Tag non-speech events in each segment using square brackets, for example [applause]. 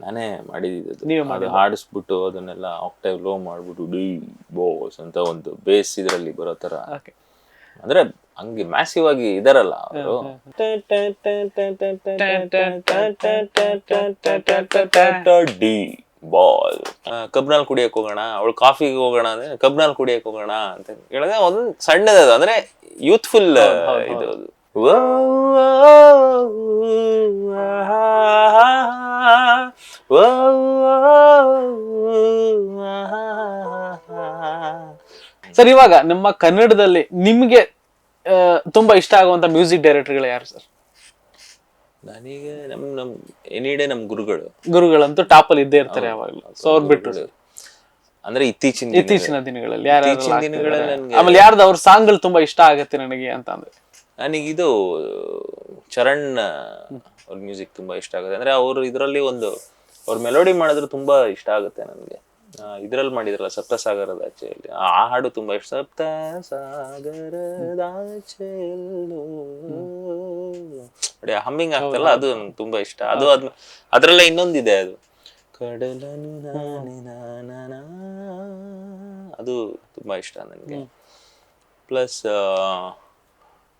ನಾನೇ ಮಾಡಿದ್ದು ನೀವೇ ಅದು ಹಾಡಿಸ್ಬಿಟ್ಟು ಅದನ್ನೆಲ್ಲ ಆಕ್ಟೈವ್ ಲೋ ಮಾಡ್ಬಿಟ್ಟು ಡಿ ಬೋಸ್ ಅಂತ ಒಂದು ಬೇಸ್ ಇದರಲ್ಲಿ ಬರೋ ತರ ಅಂದ್ರೆ ಹಂಗೆ ಮ್ಯಾಸಿವ್ ಆಗಿ ಇದಾರಲ್ಲ ಅವರು ಡಿ ಬಾಲ್ ಕಬ್ನಲ್ಲಿ ಕುಡಿಯಕ್ಕೆ ಹೋಗೋಣ ಅವಳು ಕಾಫಿಗೆ ಹೋಗೋಣ ಅಂದ್ರೆ ಕಬ್ನಲ್ಲಿ ಕುಡಿಯಕ್ ಹೋಗೋಣ ಅಂತ ಹೇಳಿದ್ರೆ ಒಂದು ಸಣ್ಣದದು ಅಂದ್ರೆ ಯೂತ್ಫುಲ್ ಇದು ಓ, ಸರ್ ಇವಾಗ ನಮ್ಮ ಕನ್ನಡದಲ್ಲಿ ನಿಮ್ಗೆ ತುಂಬಾ ಇಷ್ಟ ಆಗುವಂತ ಮ್ಯೂಸಿಕ್ ಡೈರೆಕ್ಟರ್ಗಳು ಯಾರು ಸರ್ ನನಗೆ ನಮ್ ನಮ್ ಎನಿ ಡೇ ನಮ್ ಗುರುಗಳು. ಗುರುಗಳಂತೂ ಟಾಪ್ ಅಲ್ಲಿ ಇದ್ದೇ ಇರ್ತಾರೆ ಯಾವಾಗಲೂ. ಸೊ ಅವ್ರು ಬಿಟ್ಟು ಅಂದ್ರೆ ಇತ್ತೀಚಿನ ಇತ್ತೀಚಿನ ದಿನಗಳಲ್ಲಿ ಯಾರು ಇತ್ತೀಚಿನ ದಿನಗಳಲ್ಲಿ ನನ್ಗೆ ಆಮೇಲೆ ಯಾರ್ದು ಅವ್ರ ಸಾಂಗ್ಗಳು ತುಂಬಾ ಇಷ್ಟ ಆಗತ್ತೆ ನನಗೆ ಅಂತ ಅಂದ್ರೆ ನನಗಿದು ಚರಣ್ ಅವ್ರ ಮ್ಯೂಸಿಕ್ ತುಂಬ ಇಷ್ಟ ಆಗುತ್ತೆ. ಅಂದ್ರೆ ಅವರು ಇದರಲ್ಲಿ ಒಂದು ಅವ್ರ ಮೆಲೋಡಿ ಮಾಡಿದ್ರೆ ತುಂಬಾ ಇಷ್ಟ ಆಗುತ್ತೆ ನನಗೆ. ಇದರಲ್ಲಿ ಮಾಡಿದ್ರಲ್ಲ ಸಪ್ತಸಾಗರದ ಆಚೆಯಲ್ಲಿ. ಆ ಹಾಡು ತುಂಬ ಇಷ್ಟ. ಸಪ್ತ ಸಾಗರದ ನೋಡಿ ಹಮ್ಮಿಂಗ್ ಆಗ್ತಲ್ಲ ಅದು ನಂಗೆ ತುಂಬಾ ಇಷ್ಟ. ಅದು ಅದ್ ಅದ್ರಲ್ಲೇ ಇನ್ನೊಂದಿದೆ ಅದು. ಕಡಲನು ಅದು ತುಂಬಾ ಇಷ್ಟ ನನಗೆ. ಪ್ಲಸ್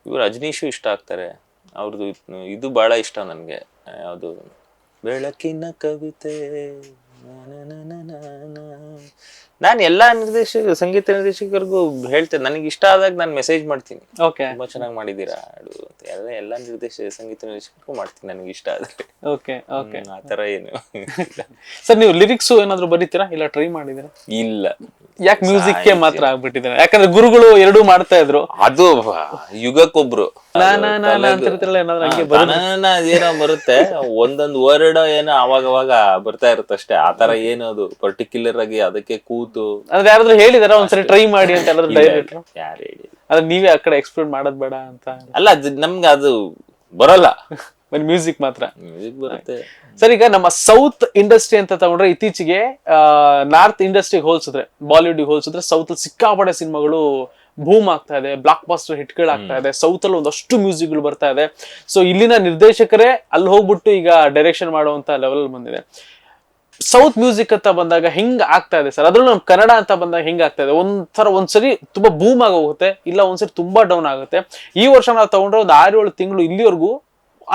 ಇವರು ರಜನೀಶು ಇಷ್ಟ ಆಗ್ತಾರೆ. ಅವ್ರದ್ದು ಇದು ಬಹಳ ಇಷ್ಟ ನನಗೆ. ಯಾವುದು? ಬೆಳಕಿನ ಕವಿತೆ. ನಾನು ಎಲ್ಲಾ ನಿರ್ದೇಶಕ ಸಂಗೀತ ನಿರ್ದೇಶಕರಿಗೂ ಹೇಳ್ತೇನೆ ನನಗೆ ಇಷ್ಟ ಆದಾಗ ನಾನು ಮೆಸೇಜ್ ಮಾಡ್ತೀನಿ. ಓಕೆ ತುಂಬಾ ಚೆನ್ನಾಗಿ ಮಾಡಿದೀರಾ ಅಂತ. ಎಲ್ಲ ಎಲ್ಲಾ ನಿರ್ದೇಶಕ ಸಂಗೀತ ನಿರ್ದೇಶಕರಿಗೂ ಮಾಡ್ತೀನಿ ನನಗೆ ಇಷ್ಟ ಆದ್ರೆ. ಓಕೆ ಓಕೆ ಆ ತರ ಏನು. [laughs] ಸರ್ ನೀವು ಲಿರಿಕ್ಸ್ ಏನಾದ್ರು ಬರೀತೀರಾ? ಇಲ್ಲ ಟ್ರೈ ಮಾಡಿದೀರಾ ಇಲ್ಲ. ಯಾಕೆ ಮ್ಯೂಸಿಕ್ಗೆ ಮಾತ್ರ ಆಗ್ಬಿಟ್ಟಿದ್ದಾರೆ? ಯಾಕಂದ್ರೆ ಗುರುಗಳು ಎರಡೂ ಮಾಡ್ತಾ ಇದ್ರು. ಅದು ಯುಗಕ್ಕೊಬ್ರು. ಏನೋ ಬರುತ್ತೆ. ಒಂದೊಂದು ವರ್ಡ್ ಏನೋ ಅವಾಗ ಅವಾಗ ಬರ್ತಾ ಇರುತ್ತೆ ಅಷ್ಟೇ ಆತರ ಏನು ಅದು ಪರ್ಟಿಕ್ಯುಲರ್ ಆಗಿ ಅದಕ್ಕೆ ಕೂತು. ಅಂದ್ರೆ ಯಾರಾದ್ರೂ ಹೇಳಿದಾರ? ಒಂದ್ಸರಿ ಟ್ರೈ ಮಾಡಿ ಅಂತ ಯಾರಾದ್ರೂ ಡೈರೆಕ್ಟರ್ ಯಾರು ಹೇಳಿ ಅದ್ರ ನೀವೇ ಆ ಕಡೆ ಎಕ್ಸ್ಪ್ಲೋರ್ ಮಾಡೋದ್ ಬೇಡ ಅಂತ. ಅಲ್ಲ ಅದು ನಮ್ಗೆ ಅದು ಬರಲ್ಲ. [laughs] ಬರೀ ಮ್ಯೂಸಿಕ್ ಮಾತ್ರ. ಮ್ಯೂಸಿಕ್ ಬರುತ್ತೆ. ಸರ್ ಈಗ ನಮ್ಮ ಸೌತ್ ಇಂಡಸ್ಟ್ರಿ ಅಂತ ತಗೊಂಡ್ರೆ ಇತ್ತೀಚೆಗೆ ನಾರ್ತ್ ಇಂಡಸ್ಟ್ರಿಗೆ ಹೋಲ್ಸಿದ್ರೆ ಬಾಲಿವುಡ್ ಹೋಲ್ಸಿದ್ರೆ ಸೌತ್ ಅಲ್ಲಿ ಸಿಕ್ಕಾಪಡೆ ಸಿನಿಮಾಗಳು ಬೂಮ್ ಆಗ್ತಾ ಇದೆ ಬ್ಲಾಕ್ ಬಾಸ್ಟರ್ ಹಿಟ್ಗಳು ಆಗ್ತಾ ಇದೆ ಸೌತ್ ಅಲ್ಲಿ ಒಂದಷ್ಟು ಮ್ಯೂಸಿಕ್ಗಳು ಬರ್ತಾ ಇದೆ. ಸೊ ಇಲ್ಲಿನ ನಿರ್ದೇಶಕರೇ ಅಲ್ಲಿ ಹೋಗ್ಬಿಟ್ಟು ಈಗ ಡೈರೆಕ್ಷನ್ ಮಾಡುವಂತ ಲೆವೆಲ್ ಬಂದಿದೆ. ಸೌತ್ ಮ್ಯೂಸಿಕ್ ಅಂತ ಬಂದಾಗ ಹೆಂಗ್ ಆಗ್ತಾ ಇದೆ ಸರ್? ಅದ್ರಲ್ಲೂ ನಮ್ ಕನ್ನಡ ಅಂತ ಬಂದಾಗ ಹೆಂಗ್ ಆಗ್ತಾ ಇದೆ? ಒಂಥರ ಒಂದ್ಸರಿ ತುಂಬಾ ಬೂಮ್ ಆಗಿ ಹೋಗುತ್ತೆ ಇಲ್ಲ ಒಂದ್ಸರಿ ತುಂಬಾ ಡೌನ್ ಆಗುತ್ತೆ. ಈ ವರ್ಷ ನಾವು ತಗೊಂಡ್ರೆ ಒಂದು ಆರು ಏಳು ತಿಂಗಳು ಇಲ್ಲಿವರೆಗೂ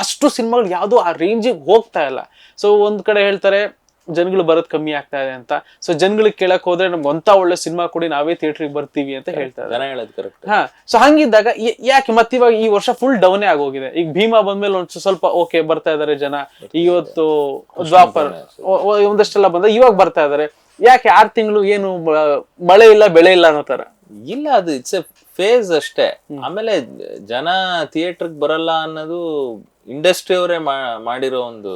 ಅಷ್ಟು ಸಿನಿಮಾಗಳು ಯಾವುದು ಆ ರೇಂಜಿಗೆ ಹೋಗ್ತಾ ಇಲ್ಲ. ಸೊ ಒಂದ್ ಕಡೆ ಹೇಳ್ತಾರೆ ಜನಗಳು ಬರೋದು ಕಮ್ಮಿ ಆಗ್ತಾ ಇದೆ ಅಂತ. ಸೊ ಜನಗಳಿಗೆ ಕೇಳಕ್ ಹೋದ್ರೆ ನಮ್ಗೆ ಅಂತ ಒಳ್ಳೆ ಸಿನಿಮಾ ಕೊಡಿ ನಾವೇ ಥಿಯೇಟ್ರಿಗೆ ಬರ್ತೀವಿ ಅಂತ ಹೇಳ್ತಾರೆ ಜನ ಹೇಳೋದು ಕರೆಕ್ಟ್ ಹಾ ಸೊ ಹಂಗಿದ್ದಾಗ ಯಾಕೆ ಮತ್ತೆ ಇವಾಗ ಈ ವರ್ಷ ಫುಲ್ ಡೌನೇ ಆಗೋಗಿದೆ? ಈಗ ಭೀಮಾ ಬಂದ್ಮೇಲೆ ಒಂದ್ ಸ್ವಲ್ಪ ಓಕೆ ಬರ್ತಾ ಇದಾರೆ ಜನ. ಇವತ್ತು ದ್ವಾಪರ್ ಒಂದಷ್ಟೆಲ್ಲ ಬಂದ ಇವಾಗ ಬರ್ತಾ ಇದಾರೆ. ಯಾಕೆ ಆರ್ ತಿಂಗಳು ಏನು ಮಳೆ ಇಲ್ಲ ಬೆಳೆ ಇಲ್ಲ ಅನ್ನೋ ತರ ಇಲ್ಲ ಅದು ಇಟ್ಸ್ ಎ ಫೇಸ್ ಅಷ್ಟೇ. ಆಮೇಲೆ ಜನ ಥಿಯೇಟರ್ಗೆ ಬರಲ್ಲ ಅನ್ನೋದು ಇಂಡಸ್ಟ್ರಿ ಅವರೇ ಮಾಡಿರೋ ಒಂದು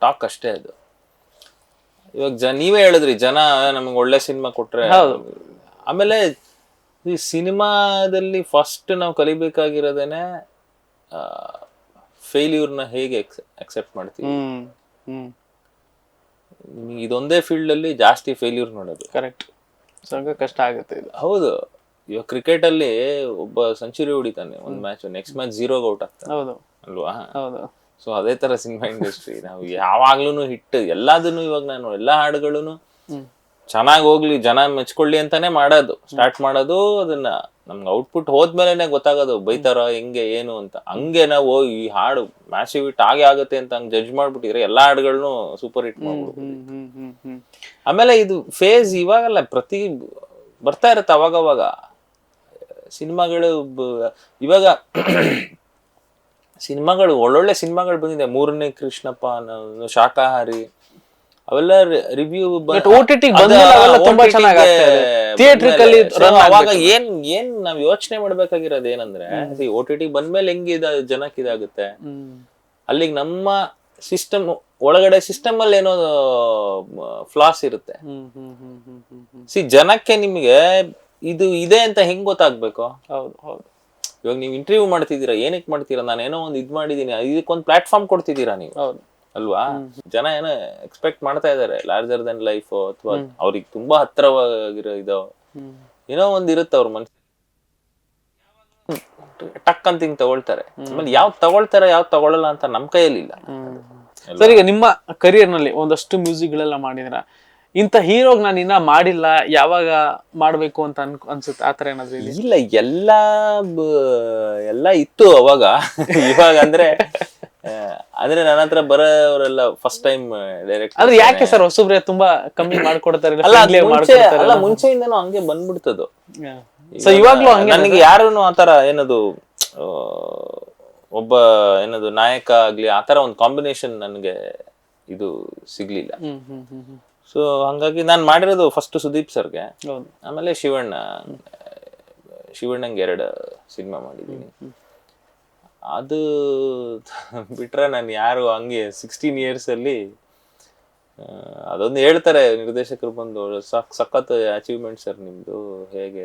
ಟಾಕ್. ಅಷ್ಟೇ ಅದು. ಇವಾಗ ಜನ ನೀವೇ ಹೇಳಿದ್ರಿ ಜನ ನಮ್ಗೆ ಒಳ್ಳೆ ಸಿನಿಮಾ ಕೊಟ್ರೆ ಆಮೇಲೆ ಈ ಸಿನಿಮಾದಲ್ಲಿ ಫಸ್ಟ್ ನಾವು ಕಲಿಬೇಕಾಗಿರೋದೇನೆ ಫೇಲ್ಯೂರ್ನ ಹೇಗೆ ಅಕ್ಸೆಪ್ಟ್ ಮಾಡ್ತೀವಿ? ಹ್ಮ್ ಹ್ಮ್. ನಿಮಗೆ ಇದೊಂದೇ ಫೀಲ್ಡ್ ಅಲ್ಲಿ ಜಾಸ್ತಿ ಫೇಲ್ಯೂರ್ ನೋಡೋದು. ಕರೆಕ್ಟ್ ಸಂಘ ಕಷ್ಟ ಆಗುತ್ತೆ ಇದು. ಹೌದು. ಇವಾಗ ಕ್ರಿಕೆಟ್ ಅಲ್ಲಿ ಒಬ್ಬ ಸೆಂಚುರಿ ಹೊಡಿತಾನೆ ಒಂದ್ match next match zero out ಆಗ್ತಾನೆ. ಹೌದು. ಅಲ್ವಾ? ಹೌದು. ಸೊ ಅದೇ ತರ ಸಿನಿಮಾ ಇಂಡಸ್ಟ್ರಿ ನಾವು ಯಾವಾಗ್ಲೂ ಹಿಟ್ ಎಲ್ಲದನ್ನು ಇವಾಗ ನಾನು ಎಲ್ಲಾ ಹಾಡುಗಳನ್ನು ಚೆನ್ನಾಗಿ ಹೋಗ್ಲಿ ಜನ ಮೆಚ್ಕೊಳ್ಳಿ ಅಂತಾನೆ ಮಾಡೋದು. ಸ್ಟಾರ್ಟ್ ಮಾಡೋದು ಅದನ್ನ ನಮ್ಗೆ ಔಟ್ಪುಟ್ ಹೋದ್ಮೇಲೆ ಗೊತ್ತಾಗೋದು ಬೈತಾರ ಹೆಂಗೆ ಏನು ಅಂತ. ಹಂಗೆ ನಾವು ಈ ಹಾಡು ಮ್ಯಾಸಿವ್ ಹಿಟ್ ಆಗೇ ಆಗುತ್ತೆ ಅಂತ ಹಂಗ್ ಜಡ್ಜ್ ಮಾಡ್ಬಿಟ್ಟಿದ್ರೆ ಎಲ್ಲಾ ಹಾಡುಗಳನ್ನು ಸೂಪರ್ ಹಿಟ್ ಮಾಡ್ಬಿಡ್ಬೋದು. ಆಮೇಲೆ ಇದು ಫೇಸ್ ಇವಾಗಲ್ಲ ಪ್ರತಿ ಬರ್ತಾ ಇರುತ್ತೆ ಅವಾಗವಾಗ. ಸಿನಿಮಾಗಳು ಇವಾಗ ಸಿನಿಮಾಗಳು ಒಳ್ಳೊಳ್ಳೆ ಸಿನಿಮಾಗಳು ಬಂದಿದೆ. ಮೂರನೇ ಕೃಷ್ಣಪ್ಪ ಶಾಖಾಹಾರಿ ಶಾಕಾಹಾರಿ ಅವೆಲ್ಲ ರಿವ್ಯೂ ಅವಾಗ ಏನ್ ಏನ್ ನಾವ್ ಯೋಚನೆ ಮಾಡ್ಬೇಕಾಗಿರೋದು ಏನಂದ್ರೆ ಓ ಟಿ ಟಿ ಬಂದ್ಮೇಲೆ ಹೆಂಗಿದ ಜನಕ್ಕೆ ಇದಾಗುತ್ತೆ? ಅಲ್ಲಿಗೆ ನಮ್ಮ ಸಿಸ್ಟಮ್ ಒಳಗಡೆ ಸಿಸ್ಟಮ್ ಅಲ್ಲಿ ಏನೋ ಫ್ಲಾಸ್ ಇರುತ್ತೆ. ಸಿ ಜನಕ್ಕೆ ನಿಮಗೆ ಇದು ಇದೆ ಅಂತ ಹೆಂಗ್ ಗೊತ್ತಾಗ್ಬೇಕು? ಹೌದು ಹೌದು. ಇವಾಗ ನೀವು ಇಂಟರ್ವ್ಯೂ ಮಾಡ್ತಿದ್ದೀರಾ ಏನಕ್ಕೆ ಮಾಡ್ತೀರಾ? ನಾನು ಏನೋ ಒಂದು ಇದ್ ಮಾಡಿದೀನಿ ಇದಕ್ಕೊಂದು ಪ್ಲಾಟ್ಫಾರ್ಮ್ ಕೊಡ್ತಿದ್ದೀರಾ ನೀವು? ಅಲ್ವಾ? ಜನ ಏನೋ ಎಕ್ಸ್ಪೆಕ್ಟ್ ಮಾಡ್ತಾ ಇದ್ದಾರೆ ಲಾರ್ಜರ್ ದನ್ ಲೈಫ್ ಅಥವಾ ಅವ್ರಿಗೆ ತುಂಬಾ ಹತ್ರವಾಗಿರೋ ಇದು? ಏನೋ ಒಂದ್ ಇರುತ್ತೆ ಅವ್ರ ಮನ್ಸ ಟಕ್ ಅಂತ ಹಿಂಗ್ ತಗೊಳ್ತಾರೆ. ಆಮೇಲೆ ಯಾವ್ ತಗೊಳ್ತಾರೆ ಯಾವ್ ತಗೊಳ್ಳಲ್ಲ ಅಂತ ನಮ್ ಕೈಯಲ್ಲಿ ಇಲ್ಲ ಸರಿ ಸರ್ ಈಗ ನಿಮ್ಮ ಕರಿಯರ್ನಲ್ಲಿ ಒಂದಷ್ಟು ಮ್ಯೂಸಿಕ್ ಗಳೆಲ್ಲ ಮಾಡಿದ್ರ ಇಂಥ ಹೀರೋಗ್ ನಾನು ಇನ್ನ ಮಾಡಿಲ್ಲ ಯಾವಾಗ ಮಾಡ್ಬೇಕು ಅಂತ ಅನ್ ಅನ್ಸುತ್ತೆ ಆತರ ಏನಾದ್ರು ಇಲ್ಲ ಎಲ್ಲ ಎಲ್ಲ ಇತ್ತು ಅವಾಗ. [laughs] ಇವಾಗ ಅಂದ್ರೆ ಆ, ಅಂದ್ರೆ ನನ್ನ ಹತ್ರ ಬರೋರೆಲ್ಲ ಫಸ್ಟ್ ಟೈಮ್ ಡೈರೆಕ್ಟ್ ಆದ್ರೆ ಯಾಕೆ ಸರ್ ಹೊಸಬ್ರೆ ತುಂಬಾ ಕಮ್ಮಿ ಮಾಡ್ಕೊಡ್ತಾರೆ ಅಲ್ಲ ಅದ್ ಮುಂಚೆ ಅಲ್ಲ ಮುಂಚೆಯಿಂದನೂ ಹಂಗೆ ಬಂದ್ಬಿಡ್ತದು. ಸೊ ಇವಾಗ್ಲೂ ಹಂಗೆ ನನಗೆ ಯಾರನ್ನು ಆತರ ಏನದು ಆ, ಒಬ್ಬ ಏನದು ನಾಯಕ ಆಗ್ಲಿ ಆತರ ಒಂದು ಕಾಂಬಿನೇಷನ್ ನನಗೆ ಇದು ಸಿಗ್ಲಿಲ್ಲ. ಹ್ಮ್ ಹ್ಮ್ ಹ್ಮ್ ಹ್ಮ್. ಸೊ ಹಂಗಾಗಿ ನಾನು ಮಾಡಿರೋದು ಫಸ್ಟ್ ಸುದೀಪ್ ಸರ್ಗೆ. ಆಮೇಲೆ ಶಿವಣ್ಣ ಶಿವಣ್ಣಂಗೆ ಎರಡು ಸಿನಿಮಾ ಮಾಡಿದ್ದೀನಿ. ಅದು ಬಿಟ್ರೆ ನಾನು ಯಾರು ಹಂಗೆ ಸಿಕ್ಸ್ಟೀನ್ ಇಯರ್ಸ್ ಅಲ್ಲಿ ಆ, ಅದೊಂದು ಹೇಳ್ತಾರೆ ನಿರ್ದೇಶಕರು ಬಂದು ಸಕ್ ಸಖತ್ ಅಚೀವ್ಮೆಂಟ್ ಸರ್ ನಿಮ್ದು ಹೇಗೆ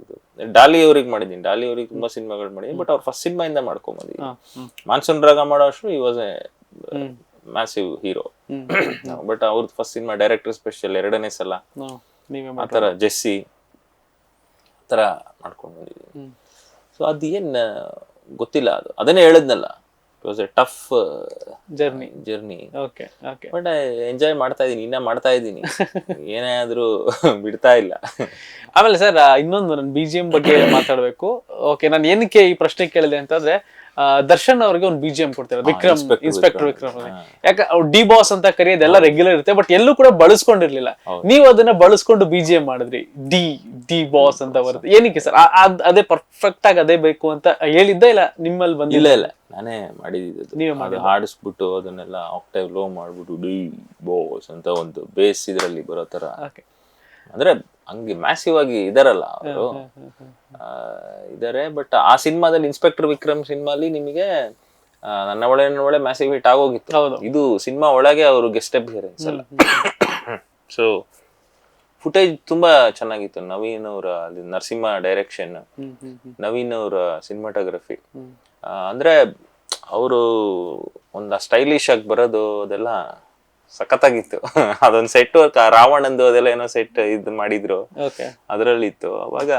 ಇದು. ಡಾಲಿ ಅವ್ರಿಗೆ ಮಾಡಿದ್ದೀನಿ. ಡಾಲಿ ಅವ್ರಿಗೆ ತುಂಬಾ ಸಿನಿಮಾಗಳು ಮಾಡಿದ್ದೀನಿ ಬಟ್ ಅವ್ರ ಫಸ್ಟ್ ಸಿನಿಮಾಯಿಂದ ಮಾಡ್ಕೊಂಬಂದಿದ್ದೀನಿ ಮಾನ್ಸೂನ್ ರಾಗ ಮಾಡೋ ಅಷ್ಟು ಈ was a massive hero but ಅವ್ರದ್ದು ಫಸ್ಟ್ ಸಿನಿಮಾ ಡೈರೆಕ್ಟರ್ ಸ್ಪೆಷಲ್ ಎರಡನೇ ಸಲ. ನೀವೇ ಆ ಥರ ಜೆಸ್ಸಿ ಆ ಥರ ಮಾಡ್ಕೊಂಡು ಬಂದಿದ್ದೀನಿ. ಸೊ ಅದು ಏನ್ ಗೊತ್ತಿಲ್ಲ ಅದು. ಅದನ್ನೇ ಹೇಳಿದ್ನಲ್ಲ. It was a tough journey journey okay okay but enjoy ಮಾಡ್ತಾ ಇದ್ದೀನಿ ಇನ್ನ ಮಾಡ್ತಾ ಇದ್ದೀನಿ. ಏನೇ ಆದ್ರೂ [laughs] ಬಿಡ್ತಾ ಇಲ್ಲ. ಆಮೇಲೆ ಸರ್ ಇನ್ನೊಂದು ನಾನು ಬಿ ಜಿ ಎಂ ಬಗ್ಗೆ ಮಾತಾಡಬೇಕು. ಓಕೆ ನಾನು ಏನಕ್ಕೆ ಈ ಪ್ರಶ್ನೆ ಕೇಳಿದೆ ಅಂತಂದ್ರೆ ದರ್ಶನ್ ಅವ್ರಿಗೆ ಒಂದು ಬಿಜಿಎಂ ಕೊಡ್ತಾರೆ. ವಿಕ್ರಮ್ ಇನ್ಸ್ಪೆಕ್ಟರ್ ವಿಕ್ರಮ್. ಯಾಕೆ ಡಿ ಬಾಸ್ ಅಂತ ಕರೆಯೋದೆಲ್ಲ ರೆಗ್ಯುಲರ್ ಇರುತ್ತೆ ಬಟ್ ಎಲ್ಲೂ ಕೂಡ ಬಳಸ್ಕೊಂಡಿರ್ಲಿಲ್ಲ. ನೀವು ಅದನ್ನ ಬಳಸ್ಕೊಂಡು ಬಿಜಿಎಂ ಮಾಡಿದ್ರಿ. ಡಿ ಡಿ ಬಾಸ್ ಅಂತ ಬರುತ್ತೆ. ಏನಕ್ಕೆ ಸರ್? ಅದೇ ಪರ್ಫೆಕ್ಟ್ ಆಗಿ ಅದೇ ಬೇಕು ಅಂತ ಹೇಳಿದ್ದ ಇಲ್ಲ ನಿಮ್ಮಲ್ಲಿ ಬಂದಿಲ್ಲ ಇಲ್ಲ ಇಲ್ಲ. ನಾನೇ ಮಾಡಿದ್ದು ನೀವೇ ಮಾಡಿ ಹಾಡಿಸ್ಬಿಟ್ಟು ಅದನ್ನೆಲ್ಲ ಆಕ್ಟೈವ್ ಲೋ ಮಾಡ್ಬಿಟ್ಟು ಡಿ ಬಾಸ್ ಅಂತ ಒಂದು ಬೇಸ್ ಇದ್ರಲ್ಲಿ ಬರೋ ತರ ಅಂದ್ರೆ ಹಂಗೆ ಮ್ಯಾಸಿವ್ ಆಗಿ ಇದಾರಲ್ಲ ಅವರು. ಇದಾರೆ ಬಟ್ ಆ ಸಿನಿಮಾದಲ್ಲಿ ಇನ್ಸ್ಪೆಕ್ಟರ್ ವಿಕ್ರಮ್ ಸಿನಿಮಾಲಿ ನಿಮಗೆ ನನ್ನ ಒಳೆ ನನ್ನ ಒಳ್ಳೆ ಮ್ಯಾಸಿವ್ ಹಿಟ್ ಆಗೋಗಿತ್ತು. ಇದು ಸಿನಿಮಾ ಒಳಗೆ ಅವರು ಗೆಸ್ಟ್ ಅಪಿಯರೆನ್ಸ್ ಅಲ್ಲ. ಸೊ ಫುಟೇಜ್ [coughs] ತುಂಬಾ ಚೆನ್ನಾಗಿತ್ತು. ನವೀನ್ ಅವರ ನರಸಿಂಹ ಡೈರೆಕ್ಷನ್ ನವೀನ್ ಅವರ ಸಿನಿಮಾಟೋಗ್ರಫಿ. ಅಂದ್ರೆ ಅವರು ಒಂದು ಸ್ಟೈಲಿಶ್ ಆಗಿ ಬರೋದು ಅದೆಲ್ಲ ಸಖತ್ತಾಗಿತ್ತು. [laughs] ಅದೊಂದು ಸೆಟ್ ರಾವಣಂದು ಅದೆಲ್ಲ ಏನೋ ಸೆಟ್ ಇದು ಮಾಡಿದ್ರು. ಓಕೆ ಅದ್ರಲ್ಲಿತ್ತು. ಅವಾಗ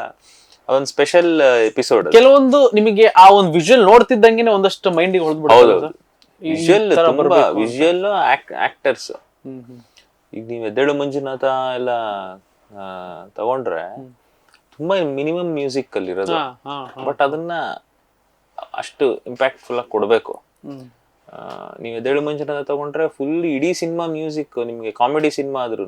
ಅದೊಂದು ಸ್ಪೆಷಲ್ ಎಪಿಸೋಡ್ ಕೆಲವೊಂದು ನಿಮಗೆ ಆ ಒಂದು ವಿಜುವಲ್ ನೋಡ್ತಿದ್ದಂಗೆ ಒಂದಷ್ಟು ಮೈಂಡಿಗೆ ಹೌದು ಹೊಡೆದ್ಬಿಡ್ತಾರೆ ವಿಜುವಲ್ ತುಂಬಾ ವಿಜುವಲ್ ಆಕ್ಟರ್ಸ್ ಈಗ ನೀವು ಎದ್ದೇಳು ಮಂಜುನಾಥ ಎಲ್ಲ ತಗೊಂಡ್ರೆ ತುಂಬಾ ಮಿನಿಮಮ್ ಮ್ಯೂಸಿಕ್ ಅಲ್ಲಿ ಇರೋದು ಬಟ್ ಅದನ್ನ ಅಷ್ಟು ಇಂಪ್ಯಾಕ್ಟ್ಫುಲ್ ಆಗಿ ಕೊಡ್ಬೇಕು. ನೀವು ಎದ್ದೇಳು ಮಂಜನ ತಗೊಂಡ್ರೆ ಫುಲ್ ಇಡೀ ಸಿನಿಮಾ ಮ್ಯೂಸಿಕ್ ನಿಮಗೆ ಕಾಮಿಡಿ ಸಿನಿಮಾ ಆದ್ರೂ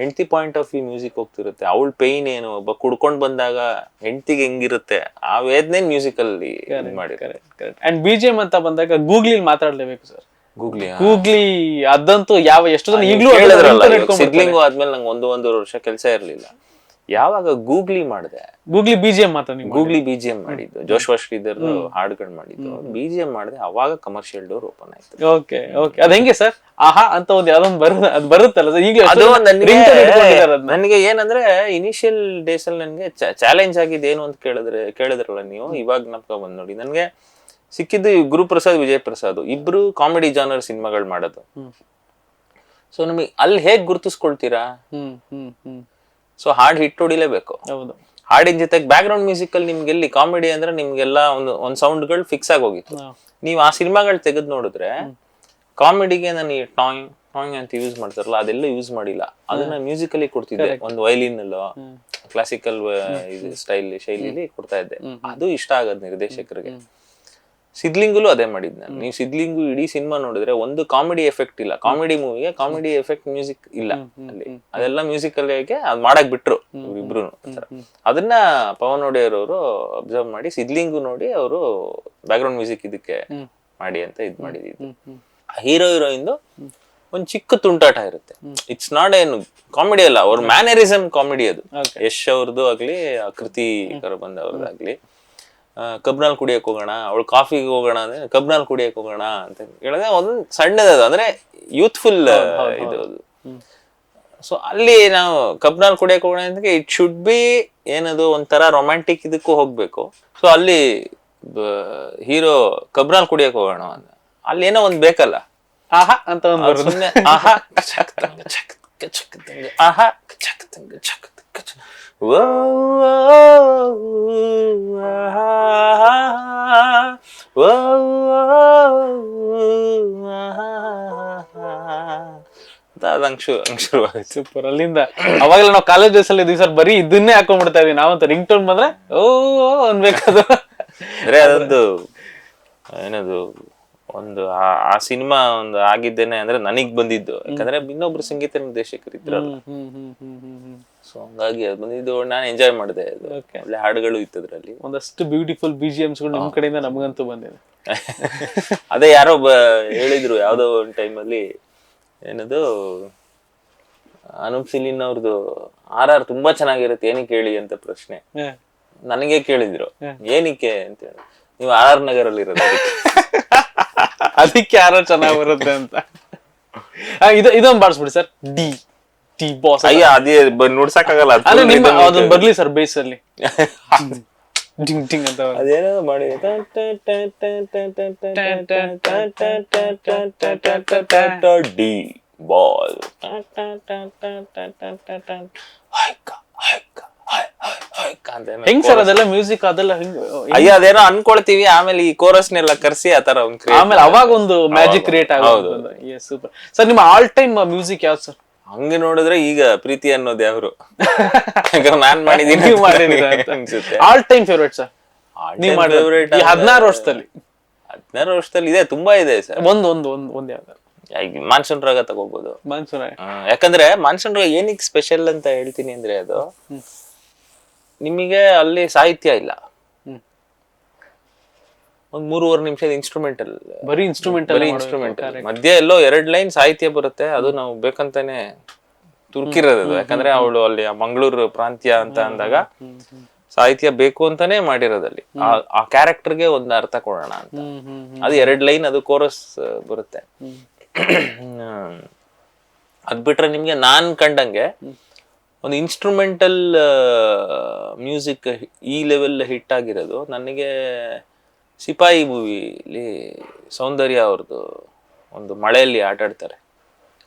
ಹೆಂಡತಿ ಪಾಯಿಂಟ್ ಆಫ್ ವ್ಯೂ ಮ್ಯೂಸಿಕ್ ಹೋಗ್ತಿರುತ್ತೆ. ಅವಳ ಪೇಯ್ನ್ ಏನು? ಒಬ್ಬ ಕುಡ್ಕೊಂಡು ಬಂದಾಗ ಹೆಂಡತಿಗೆ ಹೆಂಗಿರುತ್ತೆ? ಆ ವೇದನೆ ಮ್ಯೂಸಿಕ್ ಅಲ್ಲಿ ಮಾಡಿದ್ದಾರೆ ಅಂಡ್ ಬಿಜಿಎಂ ಅಂತ ಬಂದಾಗ ಗೂಗ್ಲಿ ಮಾತಾಡ್ಲೇಬೇಕು ಸರ್ ಗೂಗ್ಲಿ ಗೂಗ್ಲಿ ಅದಂತೂ ಯಾವ ಎಷ್ಟು ಜನ ಈಗಲೂ ಹೇಳಿದ್ರಲ್ಲ ಸಿದ್ಲಿಂಗು ಆದ್ಮೇಲೆ ನಂಗೆ ಒಂದು ಒಂದೂವರೆ ವರ್ಷ ಕೆಲಸ ಇರ್ಲಿಲ್ಲ. ಯಾವಾಗ ಗೂಗ್ಲಿ ಮಾಡಿದೆ? ಗೂಗ್ಲಿ ಬಿಜಿಎಂ ಮಾತ್ರ ನೀವು ಗೂಗ್ಲಿ ಬಿಜಿಎಂ ಮಾಡಿದ್ದು. ಜೋಶ್ವಾ ಶ್ರೀಧರ್ ಹಾಡುಗಳು ಮಾಡಿದ್ದು. ಬಿಜಿಎಂ ಮಾಡಿದೆ ಅವಾಗ ಕಮರ್ಷಿಯಲ್ ಡೋರ್ ಓಪನ್ ಆಯ್ತು. ಓಕೆ ಓಕೆ ಅದ್ ಹೆಂಗೆ ಸರ್? ಆಹಾ ಅಂತ ಒಂದು ಯಾವ್ದೊಂದು ಬರ ಅದ್ ಬರುತ್ತಲ್ಲ ಸರ್? ಈಗ ಅದು ನನಗೆ ಏನಂದ್ರೆ ಇನಿಷಿಯಲ್ ಡೇಸ್ ಅಲ್ಲಿ ನನಗೆ ಚಾಲೆಂಜ್ ಆಗಿದೆ ಏನು ಅಂತ ಕೇಳಿದ್ರೆ ಕೇಳಿದ್ರಲ್ಲ ನೀವು? ಇವಾಗ ನಮ್ಕ ಬಂದ್ ನೋಡಿ. ನನಗೆ ಸಿಕ್ಕಿದ್ದು ಗುರುಪ್ರಸಾದ್ ವಿಜಯ್ ಪ್ರಸಾದ್ ಇಬ್ರು ಕಾಮಿಡಿ ಜಾನರ್ ಸಿನಿಮಾಗಳು ಮಾಡೋದು. ಸೊ ನಮಗೆ ಅಲ್ಲಿ ಹೇಗ್ ಗುರುತಿಸ್ಕೊಳ್ತೀರಾ? ಸೊ ಹಾಡ್ ಹಿಟ್ ಹೊಡಿಲೇಬೇಕು. ಹೌದು. ಹಾಡಿನ ಜೊತೆಗೆ ಬ್ಯಾಕ್ ಗ್ರೌಂಡ್ ಮ್ಯೂಸಿಕ್ ಅಲ್ಲಿ ನಿಮ್ಗೆ ಎಲ್ಲಿ ಕಾಮಿಡಿ ಅಂದ್ರೆ ನಿಮ್ಗೆಲ್ಲ ಒಂದು ಒಂದ್ ಸೌಂಡ್ಗಳು ಫಿಕ್ಸ್ ಆಗಿ ಹೋಗಿತ್ತು. ನೀವು ಆ ಸಿನಿಮಾಗಳು ತೆಗೆದು ನೋಡಿದ್ರೆ ಕಾಮಿಡಿಗೆ ನಾನು ಈ ಟಾಯಿಂಗ್ ಟಾಯಿಂಗ್ ಅಂತ ಯೂಸ್ ಮಾಡ್ತಾರಲ್ಲ ಅದೆಲ್ಲ ಯೂಸ್ ಮಾಡಿಲ್ಲ. ಅದನ್ನ ಮ್ಯೂಸಿಕಲಿ ಕೊಡ್ತಿದ್ದೆ. ಒಂದು ವೈಲಿನ್ ಅಲ್ಲೋ ಕ್ಲಾಸಿಕಲ್ ಸ್ಟೈಲ್ ಶೈಲಿಲಿ ಕೊಡ್ತಾ ಇದ್ದೆ. ಅದು ಇಷ್ಟ ಆಗದ್ ನಿರ್ದೇಶಕರಿಗೆ. ಸಿದ್ಲಿಂಗಲು ಅದೇ ಮಾಡಿದ್ ನಾನು. ನೀವು ಸಿದ್ಲಿಂಗು ಇಡೀ ಸಿನಿಮಾ ನೋಡಿದ್ರೆ ಒಂದು ಕಾಮಿಡಿ ಎಫೆಕ್ಟ್ ಇಲ್ಲ. ಕಾಮಿಡಿ ಮೂವಿಗೆ ಕಾಮಿಡಿ ಎಫೆಕ್ಟ್ ಮ್ಯೂಸಿಕ್ ಇಲ್ಲ ಅಲ್ಲಿ. ಅದೆಲ್ಲ ಮ್ಯೂಸಿಕ್ ಅಲ್ಲಿ ಅದ್ ಮಾಡಕ್ ಬಿಟ್ರು ಇಬ್ರು ಅದನ್ನ ಪವನ್ ಒಡೆಯರ್ ಅವರು ಅಬ್ಸರ್ವ್ ಮಾಡಿ ಸಿದ್ಲಿಂಗು ನೋಡಿ ಅವರು ಬ್ಯಾಕ್ಗ್ರೌಂಡ್ ಮ್ಯೂಸಿಕ್ ಇದಕ್ಕೆ ಮಾಡಿ ಅಂತ ಇದ್ ಮಾಡಿದ್ದು ಹೀರೋ ಹೀರೋಯಿಂದು ಒಂದ್ ಚಿಕ್ಕ ತುಂಟಾಟ ಇರುತ್ತೆ. ಇಟ್ಸ್ ನಾಟ್ ಏನು ಕಾಮಿಡಿ ಅಲ್ಲ ಅವ್ರ ಮ್ಯಾನರಿಸಮ್ ಕಾಮಿಡಿ ಅದು. ಯಶ್ ಅವ್ರದ್ದು ಆಗ್ಲಿ ಆ ಕೃತಿ ಬಂದ ಅವ್ರದ್ದಾಗ್ಲಿ ಕುಡಿಯಕ್ಕೆ ಕುಡಿಯಕ್ ಹೋಗೋಣ ಅವಳು ಕಾಫಿಗೆ ಹೋಗೋಣ ಅಂದ್ರೆ ಕಬ್ನಾಲ್ ಕುಡಿಯಕ್ಕೆ ಹೋಗೋಣ ಅಂತ ಹೇಳಿದ್ರೆ ಒಂದು ಸಣ್ಣದದು ಅಂದ್ರೆ ಯೂತ್ಫುಲ್ ಇದು ಸೊ ಅಲ್ಲಿ ನಾವು ಕಬ್ನಾಲ್ ಕುಡಿಯಕ್ಕೆ ಹೋಗೋಣ ಅಂದ್ರೆ ಇಟ್ ಶುಡ್ ಬಿ ಏನದು ಒಂಥರ ರೊಮ್ಯಾಂಟಿಕ್ ಇದಕ್ಕೂ ಹೋಗ್ಬೇಕು. ಸೊ ಅಲ್ಲಿ ಹೀರೋ ಕಬ್ನಾಲ್ ಕುಡಿಯಕ್ಕೆ ಹೋಗೋಣ ಅಂತ. ಅಲ್ಲಿ ಏನೋ ಒಂದು ಬೇಕಲ್ಲ. ಆಹಾ ಅಂತ ಒಂದು ಸುಮ್ಮನೆ ಆಹಾ ಚಕ್ ತಂಗ ಚಕ್ ಕಚಕ್ ತಂಗ ಆಹಾ ಸೂಪರ್ ಅಲ್ಲಿಂದ ಅವಾಗೆಲ್ಲ ನಾವು ಕಾಲೇಜ್ ಡೇಸ್ ಅಲ್ಲಿ ಸರ್ ಬರೀ ಇದನ್ನೇ ಹಾಕೊಂಡ್ಬಿಡ್ತಾ ಇದೀವಿ. ನಾವಂತ ರಿಂಗ್ ಟೋನ್ ಬಂದ್ರೆ, ಓ ಅನ್ಬೇಕದು ಅಂದ್ರೆ ಅದೊಂದು, ಏನದು ಒಂದು ಆ- ಸಿನಿಮಾ ಒಂದು ಆಗಿದ್ದೇನೆ ಅಂದ್ರೆ ನನಗ್ ಬಂದಿದ್ದು. ಯಾಕಂದ್ರೆ ಇನ್ನೊಬ್ರು ಸಂಗೀತ ನಿರ್ದೇಶಕರು ಇದ್ರಲ್ಲ ಸೊ ಹಂಗಾಗಿ ಅದು ಬಂದಿದ್ದು ನಾನು ಎಂಜಾಯ್ ಮಾಡಿದೆ ಅದು. ಒಳ್ಳೆ ಹಾಡುಗಳು ಇತ್ತು ಅದ್ರಲ್ಲಿ ಒಂದಷ್ಟು ಬ್ಯೂಟಿಫುಲ್ ಬಿ ಜಿ ಗಳು ನಮ್ಮ ಕಡೆಯಿಂದ ನಮಗಂತೂ ಬಂದಿದೆ. [laughs] ಅದೇ ಯಾರೋ ಬ ಹೇಳಿದ್ರು ಯಾವ್ದೋ ಒಂದು ಟೈಮಲ್ಲಿ ಏನದು ಅನೂಪ್ ಸಿಲಿನ್ ಅವ್ರದ್ದು ಆರ್ ಆರ್ ತುಂಬಾ ಚೆನ್ನಾಗಿರುತ್ತೆ ಏನಕ್ಕೆ ಕೇಳಿ ಅಂತ ಪ್ರಶ್ನೆ. ನನಗೆ ಕೇಳಿದ್ರು. ಏನಕ್ಕೆ ಅಂತ ಹೇಳಿ ನೀವು ಆರ್ ಆರ್ ನಗರಲ್ಲಿ ಇರೋದು [laughs] ಅದಕ್ಕೆ. ಯಾರೋ ಚೆನ್ನಾಗಿ ಬರುತ್ತೆ ಅಂತ ಆ, ಇದು ಇದೊಂದು ಬಾಡಿಸ್ಬಿಡಿ ಸರ್ ಡಿ ಟಿ ಬಾಸ್ ಅಯ್ಯ ಅದೇ ಬ- ನುಡ್ಸಕ್ಕಾಗಲ್ಲ ಅದು full ನಿಮ್ಮ rhythm ಅದೊಂದು. ಬರ್ಲಿ ಸರ್ ಬೇಸ್ ಅಲ್ಲಿ ಡಿಂಗ್ ಡಿಂಗ್ ಅಂತ ಬರುತ್ತೆ. ಅದೇನೋ ಮಾಡಿ ಡಿ ಬಾಲ್ ಹೆಂಗ್ ಸರ್ ಅದೆಲ್ಲ ಮ್ಯೂಸಿಕ್ ಅದೆಲ್ಲ ಹೆಂಗ್ ಅಯ್ಯ ಅದೇನೋ ಅನ್ಕೊಳ್ತೀವಿ ಆಮೇಲೆ ಈ ಕೋರಸ್ನೆಲ್ಲ ಕರ್ಸಿ ಆತರ ಒಂದ್ ಆಮೇಲೆ ಅವಾಗ ಒಂದು ಮ್ಯಾಜಿಕ್ ಕ್ರಿಯೇಟ್. ಆಗೋದು ಸೂಪರ್ ಸರ್ ನಿಮ್ಮ ಆಲ್ ಟೈಮ್ ಮ್ಯೂಸಿಕ್ ಯಾವ್ದು ಸರ್ ಹಂಗೆ ನೋಡಿದ್ರೆ ಈಗ ಪ್ರೀತಿ ಅನ್ನೋದು ಯಾವ್ರು? ನಾನ್ ಮಾಡಿದೀನಿ ಆಲ್ ಟೈಮ್ ಫೇವ್ರೇಟ್ ಸರ್ ಹದಿನಾರು ವರ್ಷದಲ್ಲಿ. ಹದಿನಾರು ವರ್ಷದಲ್ಲಿ ಇದೆ ತುಂಬಾ ಇದೆ ಸರ್ ಒಂದ್ ಒಂದು ಒಂದ್ ಒಂದ್ ಮಾನ್ಸೂನ್ ರಾಗ ತಗೋಬಹುದು ಮಾನ್ಸೂನ್ ಯಾಕಂದ್ರೆ ಮಾನ್ಸೂನ್ ರಾಗ ಏನಿಕ್ ಸ್ಪೆಷಲ್ ಅಂತ ಹೇಳ್ತೀನಿ ಅಂದ್ರೆ ಅದು ನಿಮಗೆ ಅಲ್ಲಿ ಸಾಹಿತ್ಯ ಇಲ್ಲ. ಒಂದ್ ಮೂರುವರೆ ನಿಮಿಷದ ಇನ್ಸ್ಟ್ರೂಮೆಂಟಲ್ ಬರೀ ಇನ್ಸ್ಟ್ರೂಮೆಂಟ್ ಬರೀ ಇನ್ಸ್ಟ್ರೂಮೆಂಟಲ್ ಮಧ್ಯೆ ಎಲ್ಲೋ ಎರಡ್ ಲೈನ್ ಸಾಹಿತ್ಯ ಬರುತ್ತೆ ಅದು ನಾವು ಬೇಕಂತಾನೆ ತುರ್ಕಿರೋದು. ಅದು. ಯಾಕಂದ್ರೆ ಅವಳು ಅಲ್ಲಿ ಮಂಗಳೂರು ಪ್ರಾಂತ್ಯ ಅಂತ ಅಂದಾಗ ಸಾಹಿತ್ಯ ಬೇಕು ಅಂತಾನೆ ಮಾಡಿರೋದಲ್ಲಿ ಆ- ಕ್ಯಾರೆಕ್ಟರ್ಗೆ ಒಂದು ಅರ್ಥ ಕೊಡೋಣ ಅಂತ. ಅದು ಎರಡ್ ಲೈನ್ ಅದು ಕೋರಸ್ ಬರುತ್ತೆ. ಅದ್ ಬಿಟ್ರೆ ನಿಮ್ಗೆ ನಾನ್ ಕಂಡಂಗೆ ಒಂದು ಇನ್ಸ್ಟ್ರೂಮೆಂಟಲ್ ಮ್ಯೂಸಿಕ್ ಈ ಲೆವೆಲ್ ಹಿಟ್ ಆಗಿರೋದು. ನನಗೆ ಸಿಪಾಯಿ ಮೂವಿಲಿ ಸೌಂದರ್ಯ ಅವ್ರದ್ದು ಒಂದು ಮಳೆಯಲ್ಲಿ ಆಟ ಆಡ್ತಾರೆ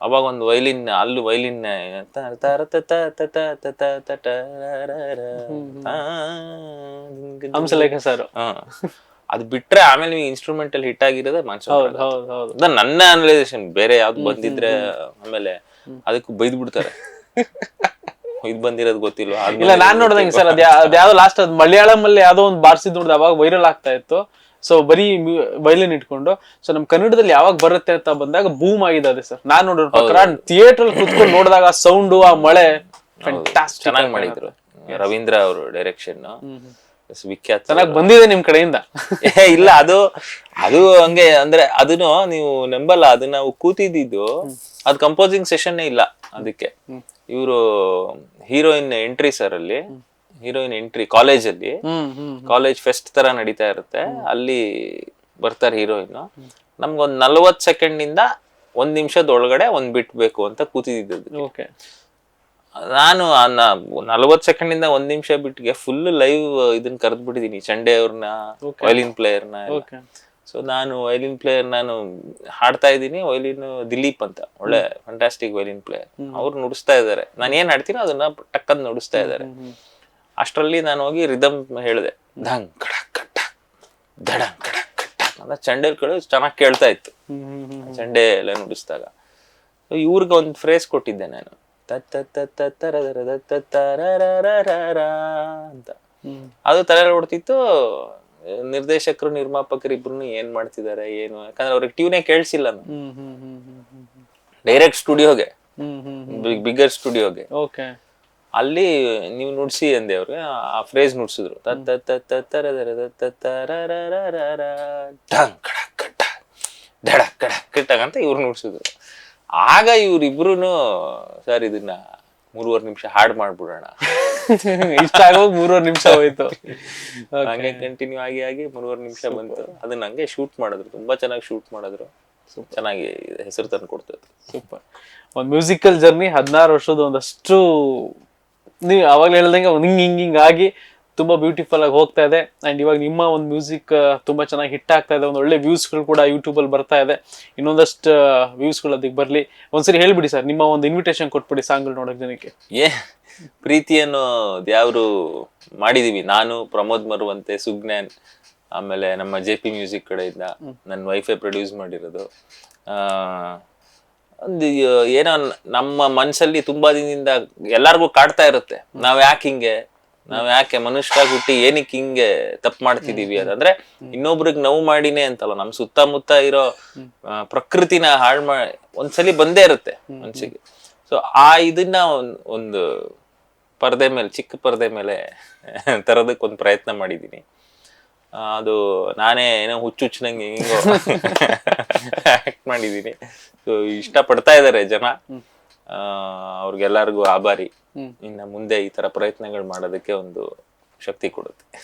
ಅವಾಗ ಒಂದು ವೈಲಿನ್ ಅಲ್ಲೂ ವೈಲಿನ್ ಹಂಸಲೇಖ ಸರ್. ಅದು ಬಿಟ್ರೆ ಆಮೇಲೆ ನೀವು ಇನ್ಸ್ಟ್ರೂಮೆಂಟಲ್ ಹಿಟ್ ಆಗಿರೋದೇ ಅದ ನನ್ನ ಅನಲೈಸೇಷನ್ ಬೇರೆ ಯಾವ್ದು ಬಂದಿದ್ರೆ ಆಮೇಲೆ ಅದಕ್ಕೂ ಬೈದ್ ಬಿಡ್ತಾರೆ [laughs] ಇದ್ ಬಂದಿರೋದು ಗೊತ್ತಿಲ್ಲ ಇಲ್ಲ ನಾನ್ ನೋಡ್ದಂಗೆ ಸರ್ ಅದ್ ಯಾವ್ದೋ ಲಾಸ್ಟ್ ಅದ್ ಮಲಯಾಳಂ ಅಲ್ಲಿ ಯಾವ್ದೋ ಒಂದು ಬಾರ್ಸಿದ್ ನೋಡಿದ ಅವಾಗ ವೈರಲ್ ಆಗ್ತಾ ಇತ್ತು. ಸೊ ಬರೀ ವೈಲಿನ್ ಇಟ್ಕೊಂಡು. ಸೊ ನಮ್ ಕನ್ನಡದಲ್ಲಿ ಯಾವಾಗ ಬರುತ್ತೆ ಅಂತ ಬಂದಾಗ ಬೂಮ್ ಆಗಿದೆ ಅದೇ ಸರ್. ನಾನ್ ನೋಡಿರೋ ಪ್ರಕಾರ ಥಿಯೇಟರ್ ಕುತ್ಕೊಂಡು ನೋಡಿದಾಗ ಆ ಸೌಂಡು ಆ ಮಳೆ ಚೆನ್ನಾಗಿ ಮಾಡಿದ್ರು. ರವೀಂದ್ರ ಅವರು ಡೈರೆಕ್ಷನ್ ವಿಖ್ಯಾತ. ಚೆನ್ನಾಗಿ ಬಂದಿದೆ ನಿಮ್ ಕಡೆಯಿಂದ. ಇಲ್ಲ ಅದು ಅದು ಹಂಗೆ ಅಂದ್ರೆ ಅದನ್ನು ನೀವು ನಂಬಲ್ಲ ಅದನ್ನ ನಾವು ಕೂತಿದ್ದು ಅದು ಕಂಪೋಸಿಂಗ್ ಸೆಷನ್ ಇಲ್ಲ ಅದಕ್ಕೆ. ಇವರು ಹೀರೋಯಿನ್ ಎಂಟ್ರಿ ಸರ್ ಅಲ್ಲಿ ಹೀರೋಯಿನ್ ಎಂಟ್ರಿ ಕಾಲೇಜಲ್ಲಿ ಕಾಲೇಜ್ ಫೆಸ್ಟ್ ತರ ನಡೀತಾ ಇರುತ್ತೆ. ಅಲ್ಲಿ ಬರ್ತಾರೆ ಹೀರೋಯಿನ್. ನಮ್ಗೊಂದ್ ನಲ್ವತ್ ಸೆಕೆಂಡ್ನಿಂದ ಒಂದ್ ನಿಮಿಷದ ಒಳಗಡೆ ಒಂದ್ ಬಿಟ್ಬೇಕು ಅಂತ ಕೂತಿದ್ದು ಓಕೆ. ನಾನು ನಲ್ವತ್ ಸೆಕೆಂಡ್ ಇಂದ ಒಂದ್ ನಿಮಿಷ ಬಿಟ್ಗೆ ಫುಲ್ ಲೈವ್ ಇದನ್ನ ಕರೆದ್ ಬಿಟ್ಟಿದೀನಿ ಚಂಡೆ ಅವ್ರನ್ನ ವೈಲಿನ್ ಪ್ಲೇಯರ್ನ ಓಕೆ. ಸೊ ನಾನು ವೈಲಿನ್ ಪ್ಲೇಯರ್ ನಾನು ಹಾಡ್ತಾ ಇದ್ದೀನಿ. ವೈಲಿನ್ ದಿಲೀಪ್ ಅಂತ. ಒಳ್ಳೆ ಫ್ಯಾಂಟಾಸ್ಟಿಕ್ ವೈಲಿನ್ ಪ್ಲೇಯರ್ ಅವ್ರು ನುಡಿಸ್ತಾ ಇದ್ದಾರೆ. ನಾನು ಏನ್ ಹಾಡ್ತೀನೋ ಅದನ್ನ ಟಕ್ಕಂದ್ ನುಡಿಸ್ತಾ ಇದ್ದಾರೆ. ಅಷ್ಟರಲ್ಲಿ ನಾನು ಹೋಗಿ ರಿದಮ್ ಹೇಳಿದೆ. ದಂಗ್ ಕಡಕ್ ಕಟ್ಟ ದಡಂಗ್ ಕಡಕ್ ಕಟ್ಟ ಅಂತ ಚಂಡೆ ಕಡೆ ಚೆನ್ನಾಗಿ ಕೇಳ್ತಾ ಇತ್ತು. ಚಂಡೆ ಎಲ್ಲ ನುಡಿಸ್ದಾಗ. ಇವ್ರಿಗೆ ಒಂದು ಫ್ರೇಸ್ ಕೊಟ್ಟಿದ್ದೆ ನಾನು. ಅಂತ. ಅದು ತಲೆ ಹೊಡ್ತಿತ್ತು ನಿರ್ದೇಶಕರು ನಿರ್ಮಾಪಕರು ಇಬ್ರು ಏನ್ ಮಾಡ್ತಿದ್ದಾರೆ ಏನು? ಯಾಕಂದ್ರೆ ಅವ್ರಿಗೆ ಟ್ಯೂನೇ ಕೇಳಿಸಿಲ್ಲ ಡೈರೆಕ್ಟ್ ಸ್ಟುಡಿಯೋಗೆ ಬಿಗ್ಗರ್ ಸ್ಟುಡಿಯೋಗೆ ಓಕೆ ಅಲ್ಲಿ ನೀವು ನುಡ್ಸಿ ಅಂದೆ ಅವ್ರಿಗೆ ಆ ಫ್ರೇಸ್ ನುಡ್ಸಿದ್ರು. ಅಂತ ಇವ್ರು ನುಡ್ಸಿದ್ರು. ಆಗ ಇವ್ರಿಬ್ರು ಸರ್ ಇದನ್ನ ಮೂರುವರೆ ನಿಮಿಷ ಹಾಡ್ ಮಾಡ್ಬಿಡೋಣ. ಇಷ್ಟ ಆಗೋದು ಮೂರುವರೆ ನಿಮಿಷ ಹೋಯ್ತು. [laughs] ಹಂಗೆ ಕಂಟಿನ್ಯೂ ಆಗಿ ಆಗಿ ಮೂರುವರೆ ನಿಮಿಷ ಬಂತು. ಅದನ್ನ ಹಂಗೆ ಶೂಟ್ ಮಾಡಿದ್ರು. ತುಂಬಾ ಚೆನ್ನಾಗಿ ಶೂಟ್ ಮಾಡಿದ್ರು. ಚೆನ್ನಾಗಿ ಹೆಸರು ತಂದು ಕೊಡ್ತದೆ ಸೂಪರ್ ಒಂದ್ ಮ್ಯೂಸಿಕಲ್ ಜರ್ನಿ ಹದಿನಾರು ವರ್ಷದ ಒಂದಷ್ಟು ನೀವು ಅವಾಗ ಹೇಳ್ದಂಗೆ ಹಿಂಗ್ ಹಿಂಗ್ ಹಿಂಗ್ ಆಗಿ ತುಂಬಾ ಬ್ಯೂಟಿಫುಲ್ ಆಗಿ ಹೋಗ್ತಾ ಇದೆ. ಅಂಡ್ ಇವಾಗ ನಿಮ್ಮ ಒಂದು ಮ್ಯೂಸಿಕ್ ತುಂಬ ಚೆನ್ನಾಗಿ ಹಿಟ್ ಆಗ್ತಾ ಇದೆ. ಒಂದು ಒಳ್ಳೆ ವ್ಯೂಸ್ಗಳು ಕೂಡ ಯೂಟ್ಯೂಬಲ್ಲಿ ಬರ್ತಾ ಇದೆ. ಇನ್ನೊಂದಷ್ಟು ವ್ಯೂಸ್ಗಳು ಅದಕ್ಕೆ ಬರಲಿ. ಒಂದ್ಸರಿ ಹೇಳ್ಬಿಡಿ ಸರ್ ನಿಮ್ಮ ಒಂದು ಇನ್ವಿಟೇಷನ್ ಕೊಟ್ಬಿಡಿ ಸಾಂಗ್ಗಳು ನೋಡೋಕೆ ಜನಕ್ಕೆ. ಏ ಪ್ರೀತಿಯನ್ನು ಯಾರು ಮಾಡಿದೀವಿ. ನಾನು ಪ್ರಮೋದ್ ಮರುವಂತೆ ಸುಜ್ಞಾನ್ ಆಮೇಲೆ ನಮ್ಮ ಜೆ ಪಿ ಮ್ಯೂಸಿಕ್ ಕಡೆಯಿಂದ ನನ್ನ ವೈಫೈ ಪ್ರೊಡ್ಯೂಸ್ ಮಾಡಿರೋದು. ಒಂದು ಏನೋ ನಮ್ಮ ಮನಸ್ಸಲ್ಲಿ ತುಂಬಾ ದಿನದಿಂದ ಎಲ್ಲಾರ್ಗೂ ಕಾಡ್ತಾ ಇರುತ್ತೆ. ನಾವು ಯಾಕೆ ಹಿಂಗೆ? ನಾವ್ ಯಾಕೆ ಮನುಷ್ಯರಾಗಿ ಹುಟ್ಟಿ ಏನಕ್ಕೆ ಹಿಂಗೆ ತಪ್ಪು ಮಾಡ್ತಿದೀವಿ ಅದಂದ್ರೆ ಇನ್ನೊಬ್ರಿಗೆ ನೋವು ಮಾಡಿನೇ ಅಂತಲ್ಲ ನಮ್ ಸುತ್ತಮುತ್ತ ಇರೋ ಪ್ರಕೃತಿನ ಹಾಳು ಮಾ ಒಂದ್ಸಲಿ ಬಂದೇ ಇರುತ್ತೆ ಮನ್ಸಿಗೆ. ಸೊ ಆ ಇದನ್ನ ಒಂದು ಪರದೆ ಮೇಲೆ ಚಿಕ್ಕ ಪರದೆ ಮೇಲೆ [laughs] ತರೋದಕ್ಕೆ ಒಂದು ಪ್ರಯತ್ನ ಮಾಡಿದೀನಿ. ಅದು ನಾನೇ ಏನೋ ಹುಚ್ಚು ಹುಚ್ಚನಂಗೆ [laughs] ಮಾಡಿದೀನಿ. ಆಕ್ಟ್ ಮಾಡಿದ್ದೀನಿ ಸೊ ಇಷ್ಟ ಪಡ್ತಾ ಇದಾರೆ ಜನ. ಅವ್ರಿಗೆಲ್ಲರಿಗೂ ಆಭಾರಿ. ಇನ್ನು ಮುಂದೆ ಈ ತರ ಪ್ರಯತ್ನಗಳು ಮಾಡೋದಕ್ಕೆ ಒಂದು ಶಕ್ತಿ ಕೊಡುತ್ತೆ.